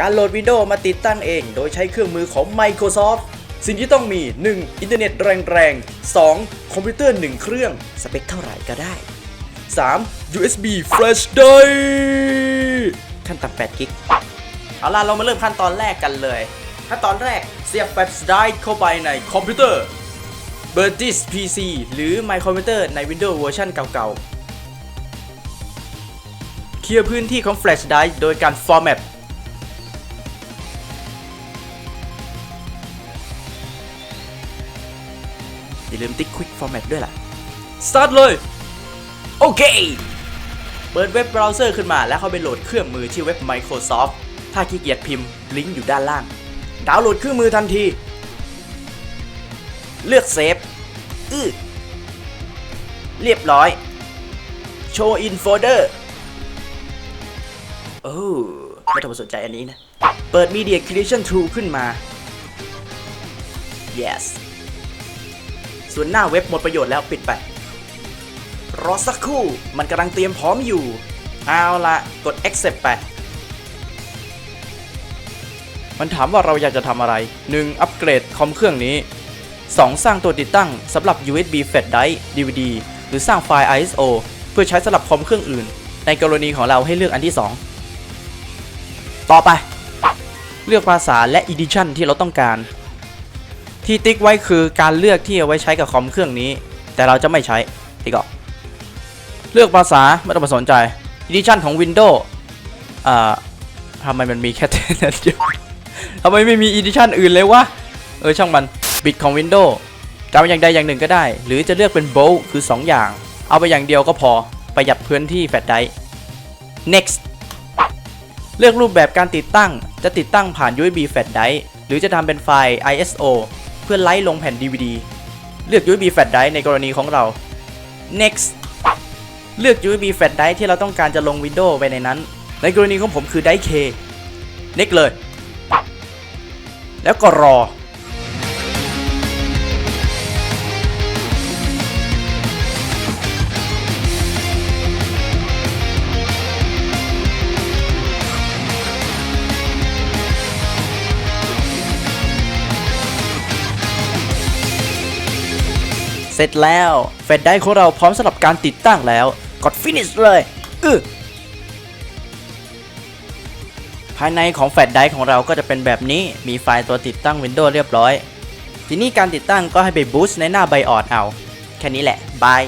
การโหลด Windows มาติดตั้งเอง โดยใช้เครื่องมือของ Microsoft สิ่งที่ต้องมี 1. อินเทอร์เน็ตแรงๆ 2. คอมพิวเตอร์ 1 เครื่อง สเปคเท่าไหร่ก็ได้ 3. USB flash drive ขั้นต่ำ8กิกเอาล่ะ เรามาเริ่มขั้นตอนแรกกันเลย ขั้นตอนแรกเสียบแฟลชไดรฟ์เข้าไปในคอมพิวเตอร์เปิดดิส PC หรือ My Computer ใน Windows เวอร์ชันเก่าๆ เคลียร์พื้นที่ของแฟลชไดรฟ์โดยการ Format อย่าลืมติ๊ก Quick Format ด้วยล่ะ Start เลย โอเค เปิดเว็บเบราว์เซอร์ขึ้นมาแล้วเข้าไปโหลดเครื่องมือที่เว็บ Microsoft ถ้าขี้เกียจพิมพ์ลิงก์อยู่ด้านล่าง ดาวน์โหลดเครื่องมือทันที เลือกเซฟอื้อเรียบร้อย โชว์ in folder โอ้ไม่ต้องมาสนใจอันนี้นะ เปิด Media Creation Tool ขึ้นมา yes ส่วนหน้าเว็บหมดประโยชน์แล้วปิดไป รอสักครู่มันกำลังเตรียมพร้อมอยู่ เอาละกด accept ไป มันถามว่าเราอยากจะทำอะไร 1. อัปเกรดคอมเครื่องนี้ 2. สร้างตัวติดตั้งสำหรับ USB flash drive DVD หรือสร้างไฟล์ ISO เพื่อใช้สำหรับคอมเครื่องอื่น ในกรณีของเราให้เลือกอันที่ 2 ต่อไป เลือกภาษาและ Edition ที่เราต้องการ ที่ติ๊กไว้คือการเลือกที่เอาไว้ใช้กับคอมเครื่องนี้ แต่เราจะไม่ใช้ติ๊กออก เลือกภาษาไม่ต้องมาสนใจ Edition ของ Windows อ่าทำไมมันมีแค่นั้นเดียวทำไมไม่มี Edition อื่นเลยวะ เออช่างมันบิตของ Windows จะเอาอย่างใดอย่างหนึ่งก็ได้ หรือจะเลือกเป็น Bolt คือ 2 อย่าง เอาไปอย่างเดียวก็พอประหยัดพื้นที่แฟลชไดรฟ์ next เลือกรูปแบบการติดตั้ง จะติดตั้งผ่าน USB flash drive หรือจะทำเป็นไฟล์ ISO พื่อไลฟ์ลงแผ่น DVD เลือก USB flash drive ในกรณีของเรา next เลือก USB flash drive ที่เราต้องการจะลง Windows ไปในนั้น ในกรณีของผมคือ drive K next เลย แล้วก็รอ เสร็จแล้วแฟลชได้ของเราพร้อมสำหรับการติดตั้งแล้ว กด finish เลยอือภายในของแฟลชไดร์ของเราก็จะเป็นแบบนี้ มีไฟล์ตัวติดตั้ง Windows เรียบร้อย ทีนี้การติดตั้งก็ให้ไปบูสต์ในหน้าไบออดเอา แค่นี้แหละ บาย